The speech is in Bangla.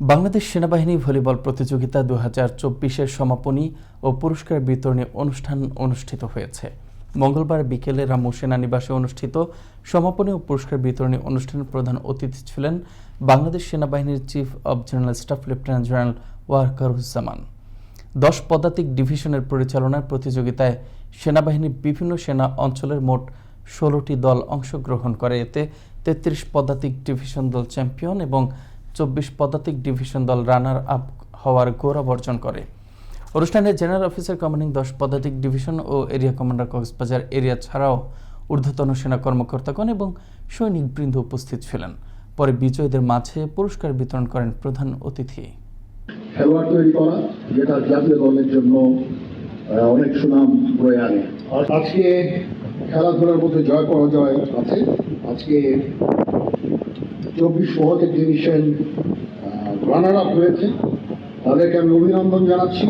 বাংলাদেশ সেনাবাহিনী ভলিবল প্রতিযোগিতা দু হাজার চব্বিশের সমাপনী ও পুরস্কার বিতরণী অনুষ্ঠান অনুষ্ঠিত হয়েছে। মঙ্গলবার বিকেলে রামু সেনানিবাসে অনুষ্ঠিত সমাপনী ও পুরস্কার বিতরণী অনুষ্ঠানের প্রধান অতিথি ছিলেন বাংলাদেশ সেনাবাহিনীর chief of general staff lieutenant general Wakeruzzaman দশ পদাতিক ডিভিশনের পরিচালনায় প্রতিযোগিতায় সেনাবাহিনীর বিভিন্ন সেনা অঞ্চলের মোট ষোলোটি দল অংশগ্রহণ করে। এতে তেত্রিশ পদাতিক ডিভিশন দল চ্যাম্পিয়ন এবং চব্বিশ পদাতিক ডিভিশন দল রানার আপ হওয়ার গৌরব অর্জন করে। অনুষ্ঠানে জেনারেল অফিসার কমান্ডিং দশ পদাতিক ডিভিশন ও এরিয়া কমান্ডার কক্সবাজার এরিয়া ছাড়াও ঊর্ধ্বতন সেনা কর্মকর্তাগণ এবং সৈনিকবৃন্দ উপস্থিত ছিলেন। পরে বিজয়ীদের মাঝে পুরস্কার বিতরণ করেন প্রধান অতিথি। খেলোয়াড় তৈরি করা, যেটা জাতীয় দলের জন্য অনেক সুনাম বয়ে আনে। আজকে খেলাধুলার মধ্যে জয় পরাজয় আছে। আজকে চব্বিশ পদাতিক ডিভিশন রানার আপ হয়েছে। তাদেরকে আমি অভিনন্দন জানাচ্ছি।